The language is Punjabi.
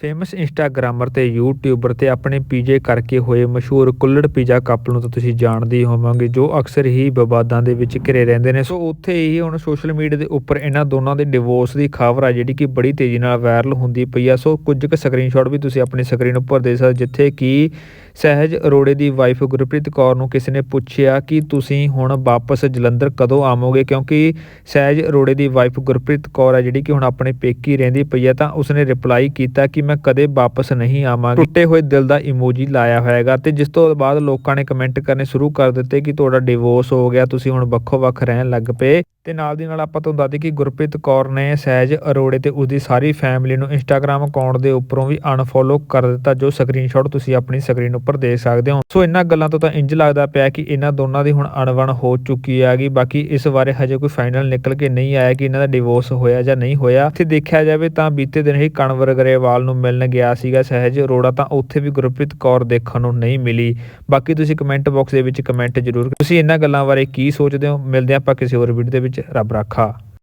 ਫੇਮਸ ਇੰਸਟਾਗ੍ਰਾਮਰ ਤੇ ਯੂਟਿਊਬਰ ਤੇ ਆਪਣੇ ਪੀਜੇ ਕਰਕੇ ਹੋਏ ਮਸ਼ਹੂਰ ਕੁੱਲੜ ਪੀਜਾ ਕਪਲ ਨੂੰ ਤਾਂ ਤੁਸੀਂ ਜਾਣਦੇ ਹੋਵੋਗੇ, ਜੋ ਅਕਸਰ ਹੀ ਵਿਵਾਦਾਂ ਦੇ ਵਿੱਚ ਘਿਰੇ ਰਹਿੰਦੇ ਨੇ। ਸੋ ਉੱਥੇ ਹੀ ਹੁਣ ਸੋਸ਼ਲ ਮੀਡੀਆ ਦੇ ਉੱਪਰ ਇਹਨਾਂ ਦੋਨਾਂ ਦੇ ਡਿਵੋਰਸ ਦੀ ਖਬਰ ਆ, ਜਿਹੜੀ ਕਿ ਬੜੀ ਤੇਜ਼ੀ ਨਾਲ ਵਾਇਰਲ ਹੁੰਦੀ ਪਈ ਆ। ਸੋ ਕੁਝ ਕੁ ਸਕਰੀਨਸ਼ਾਟ ਵੀ ਤੁਸੀਂ ਆਪਣੀ ਸਕਰੀਨ ਉੱਪਰ ਦੇ ਸਕਦੇ ਜਿੱਥੇ ਕਿ ਸਹਿਜ ਅਰੋੜੇ ਦੀ ਵਾਈਫ ਗੁਰਪ੍ਰੀਤ ਕੌਰ ਨੂੰ ਕਿਸੇ ਨੇ ਪੁੱਛਿਆ ਕਿ ਤੁਸੀਂ ਹੁਣ ਵਾਪਸ ਜਲੰਧਰ ਕਦੋਂ ਆਵੋਗੇ? ਕਿਉਂਕਿ ਸਹਿਜ ਅਰੋੜੇ ਦੀ ਵਾਈਫ ਗੁਰਪ੍ਰੀਤ ਕੌਰ ਹੈ, ਜਿਹੜੀ ਕਿ ਹੁਣ ਆਪਣੇ ਪੇਕੀ ਰਹਿੰਦੀ ਪਈ ਹੈ, ਤਾਂ ਉਸਨੇ ਰਿਪਲਾਈ ਕੀਤਾ ਕਿ ਮੈਂ ਕਦੇ ਵਾਪਸ ਨਹੀਂ ਆਵਾਂਗੀ। ਟੁੱਟੇ ਹੋਏ ਦਿਲ ਦਾ ਇਮੋਜੀ ਲਾਇਆ ਹੋਇਆਗਾ ਤੇ ਜਿਸ ਤੋਂ ਬਾਅਦ ਲੋਕਾਂ ਨੇ ਕਮੈਂਟ ਕਰਨੇ ਸ਼ੁਰੂ ਕਰ ਦਿੱਤੇ ਕਿ ਤੁਹਾਡਾ ਡਿਵੋਰਸ ਹੋ ਗਿਆ, ਤੁਸੀਂ ਹੁਣ ਵੱਖੋ-ਵੱਖ ਰਹਿਣ ਲੱਗ ਪਏ। ਤੇ ਨਾਲ ਦੀ ਨਾਲ ਆਪਾਂ ਤੁਹਾਨੂੰ ਦੱਸ ਦਈਏ ਕਿ ਗੁਰਪ੍ਰੀਤ ਕੌਰ ਨੇ ਸਹਿਜ ਅਰੋੜੇ ਤੇ ਉਸਦੀ ਸਾਰੀ ਫੈਮਿਲੀ ਨੂੰ ਇੰਸਟਾਗ੍ਰam ਅਕਾਊਂਟ ਦੇ ਉੱਪਰੋਂ ਵੀ ਅਨਫੋਲੋ ਕਰ ਦਿੱਤਾ, ਜੋ ਸਕਰੀਨਸ਼ਾਟ ਤੁਸੀਂ ਆਪਣੀ ਸਕਰੀਨ ਉੱਪਰ ਦੇ ਸਕਦੇ ਹੋ। ਸੋ ਇਹਨਾਂ ਗੱਲਾਂ ਤੋਂ ਤਾਂ ਇੰਜ ਲੱਗਦਾ ਪਿਆ ਕਿ ਇਹਨਾਂ ਦੋਨਾਂ ਦੀ ਹੁਣ ਅਣਬਣ ਹੋ ਚੁੱਕੀ ਹੈਗੀ। ਬਾਕੀ ਇਸ ਬਾਰੇ ਹਜੇ ਕੋਈ ਫਾਈਨਲ ਨਿਕਲ ਕੇ ਨਹੀਂ ਆਇਆ ਕਿ ਇਹਨਾਂ ਦਾ ਡਿਵੋਰਸ ਹੋਇਆ ਜਾਂ ਨਹੀਂ ਹੋਇਆ। ਇੱਥੇ ਦੇਖਿਆ ਜਾਵੇ ਤਾਂ ਬੀਤੇ ਦਿਨ ਹੀ ਕਣਵਰ ਗਰੇਵਾਲ ਨੂੰ ਮਿਲਣ ਗਿਆ ਸੀਗਾ ਸਹਿਜ ਅਰੋੜਾ, ਤਾਂ ਉੱਥੇ ਵੀ ਗੁਰਪ੍ਰੀਤ ਕੌਰ ਦੇਖਣ ਨੂੰ ਨਹੀਂ ਮਿਲੀ। ਬਾਕੀ ਤੁਸੀਂ ਕਮੈਂਟ ਬਾਕਸ ਦੇ ਵਿੱਚ ਕਮੈਂਟ ਜ਼ਰੂਰ ਤੁਸੀਂ ਇਹਨਾਂ ਗੱਲਾਂ ਬਾਰੇ ਕੀ ਸੋਚਦੇ ਹੋ? ਮਿਲਦੇ ਹਾਂ ਆਪਾਂ ਕਿਸੇ ਹੋਰ ਵੀਡੀਓ ਦੇ ਵਿੱਚ। ਰੱਬ ਰਾਖਾ।